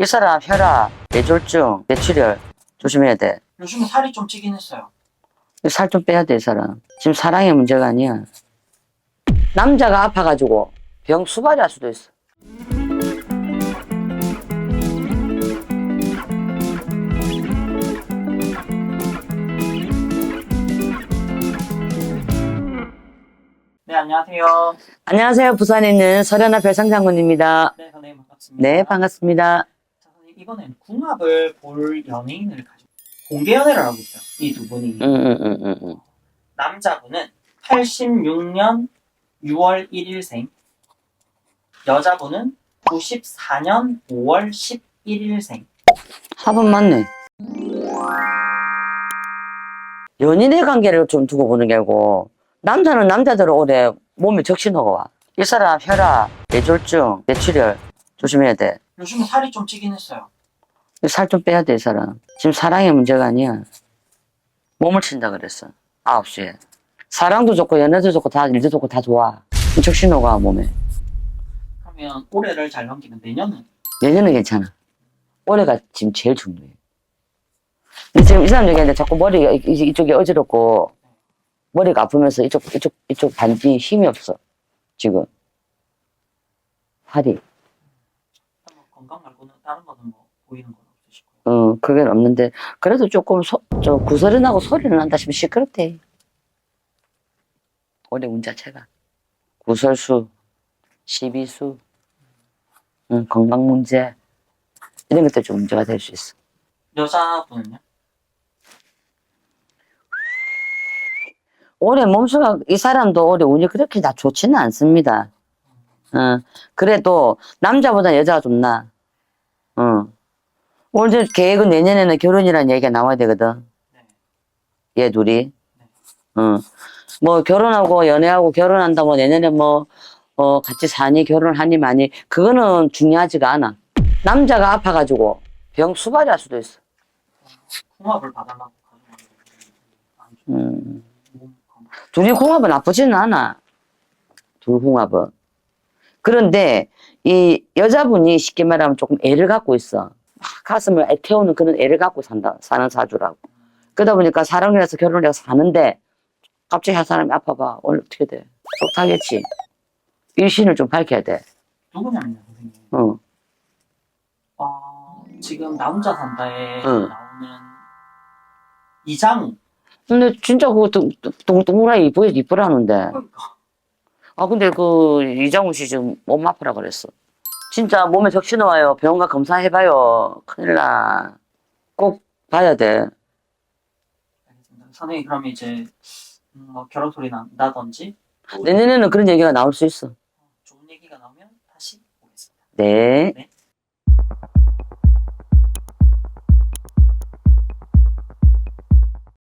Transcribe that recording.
이 사람 혈압, 뇌졸중, 뇌출혈 조심해야 돼. 요즘에 살이 좀 찌긴 했어요. 살 좀 빼야 돼, 이 사람. 지금 사랑의 문제가 아니야. 남자가 아파가지고 병 수발이 할 수도 있어. 네, 안녕하세요. 안녕하세요. 부산에 있는 설현아 별상장군입니다. 네, 선생님 반갑습니다. 네, 반갑습니다. 이번엔 궁합을 볼 연예인을 가지고 공개 연애를 하고 있어요. 이 두 분이. 응, 응, 응, 응, 응. 남자분은 86년 6월 1일생, 여자분은 94년 5월 11일생. 합은 맞네. 연인의 관계를 좀 두고 보는 게 아니고, 남자는 남자대로 오래 몸에 적신호가 와. 이 사람 혈압, 뇌졸중, 뇌출혈 조심해야 돼. 요즘에 살이 좀 찌긴 했어요. 살 좀 빼야 돼, 이 사람. 지금 사랑의 문제가 아니야. 몸을 친다 그랬어. 아홉 시에. 사랑도 좋고, 연애도 좋고, 다, 일도 좋고, 다 좋아. 적신호가 와, 몸에. 그러면 올해를 잘 넘기면 내년은 내년은 괜찮아. 올해가 지금 제일 중요해. 근데 지금 이 사람 얘기하는데 자꾸 머리가, 이- 이- 이쪽이 어지럽고, 머리가 아프면서 이쪽, 이쪽, 이쪽 반지 힘이 없어. 지금. 팔이. 뭐 건강 말고는 다른 거는 뭐 보이는 건 없으시고. 어, 그게 없는데, 그래도 조금 소, 저 구설이 나고 소리는 난다 싶으면 시끄럽대. 올해 운 자체가. 구설수, 시비수, 응, 건강 문제, 이런 것들 좀 문제가 될 수 있어. 여자분은요? 올해 몸수가, 이 사람도 올해 운이 그렇게 다 좋지는 않습니다. 어, 그래도 남자보다 여자가 좀 나. 어. 올해 계획은 내년에는 결혼이라는 얘기가 나와야 되거든. 네. 얘 둘이. 어. 뭐 결혼하고 연애하고 결혼한다 뭐 내년에 뭐, 어, 같이 사니 결혼하니 마니 그거는 중요하지가 않아. 남자가 아파가지고 병 수발이 할 수도 있어. 궁합을 가져가는 음. 둘이 궁합은 나쁘지는 않아. 둘 궁합은. 그런데 이 여자분이 쉽게 말하면 조금 애를 갖고 있어. 막 가슴을 애태우는 그런 애를 갖고 산다, 사는 사주라고. 그러다 보니까 사랑이라서 결혼을 해서 사는데 갑자기 한 사람이 아파봐. 오늘 어떻게 돼? 좋다겠지. 일신을 좀 밝혀야 돼. 누구냐면요, 선생님. 어. 어, 지금 나 혼자 산다에 응. 나오는 이장우. 근데 진짜 그거 동- 동- 동그랗게 이쁘, 이쁘라는데. 그러니까. 아, 근데 그 이장훈 씨 지금 몸 아프라 그랬어. 진짜 몸에 적신 와요. 병원 가 검사해봐요. 큰일 나. 꼭 봐야 돼. 알겠습니다. 선생님, 그럼 이제, 음, 뭐, 결혼 소리 나, 나든지, 또 내년에는 그런 얘기가 나올 수 있어. 좋은 얘기가 나오면 다시 오겠습니다. 네. 네.